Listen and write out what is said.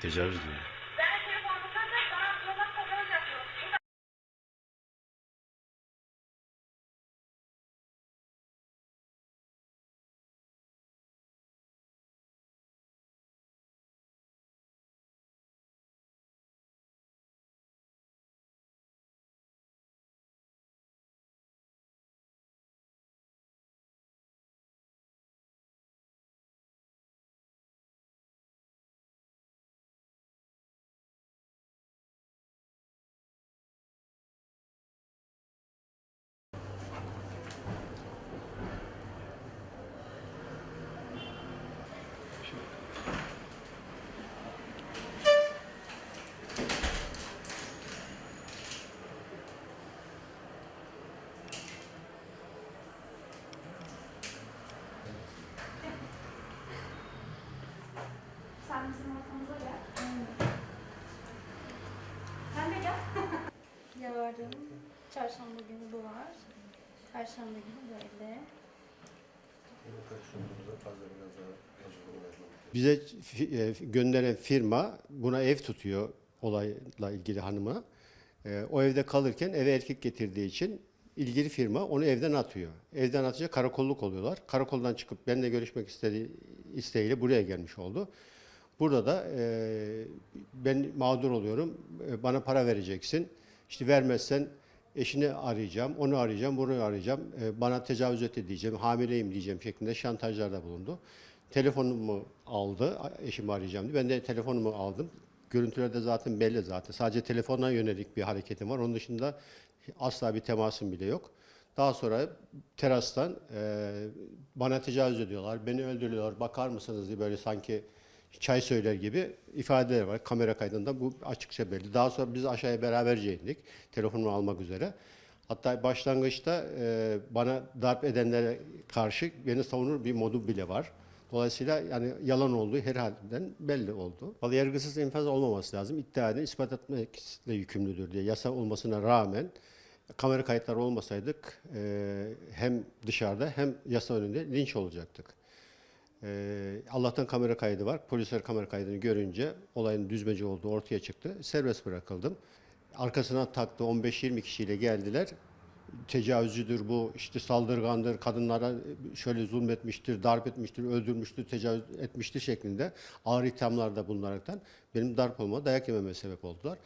Tecavüz diyor. Sen bizim ortamıza gel. Sen de gel. Yarın çarşamba günü bu var. Perşembe günü böyle. Bize e, gönderen firma buna ev tutuyor olayla ilgili hanıma. E, o evde kalırken eve erkek getirdiği için ilgili firma onu evden atıyor. Evden atınca karakolluk oluyorlar. Karakoldan çıkıp benimle görüşmek istediği isteğiyle buraya gelmiş oldu. Burada da e, ben mağdur oluyorum. E, bana para vereceksin. İşte vermezsen eşini arayacağım, onu arayacağım, bunu arayacağım. E, bana tecavüz etti diyeceğim, hamileyim diyeceğim şeklinde şantajlarda bulundu. Telefonumu aldı, eşimi arayacağım diye. Ben de telefonumu aldım. Görüntülerde zaten belli zaten. Sadece telefona yönelik bir hareketim var. Onun dışında asla bir temasım bile yok. Daha sonra terastan e, bana tecavüz ediyorlar, beni öldürüyorlar, bakar mısınız diye böyle sanki çay söyler gibi ifadeler var. Kamera kaydında bu açıkça belli. Daha sonra biz aşağıya beraberce indik telefonumu almak üzere. Hatta başlangıçta e, bana darp edenlere karşı beni savunur bir modu bile var. Dolayısıyla yani yalan olduğu her halden belli oldu. Vallahi yargısız infaz olmaması lazım. İddia edin, ispat etmekle yükümlüdür diye yasa olmasına rağmen kamera kayıtları olmasaydık e, hem dışarıda hem yasa önünde linç olacaktık. Ee, Allah'tan kamera kaydı var. Polisler kamera kaydını görünce olayın düzmece olduğu ortaya çıktı. Serbest bırakıldım. Arkasına taktı 15-20 kişiyle geldiler. Tecavüzcüdür bu, işte saldırgandır, kadınlara şöyle zulmetmiştir, darp etmiştir, öldürmüştür, tecavüz etmiştir şeklinde ağır ithamlarda bulunaraktan benim darp olma, dayak yememe sebep oldular.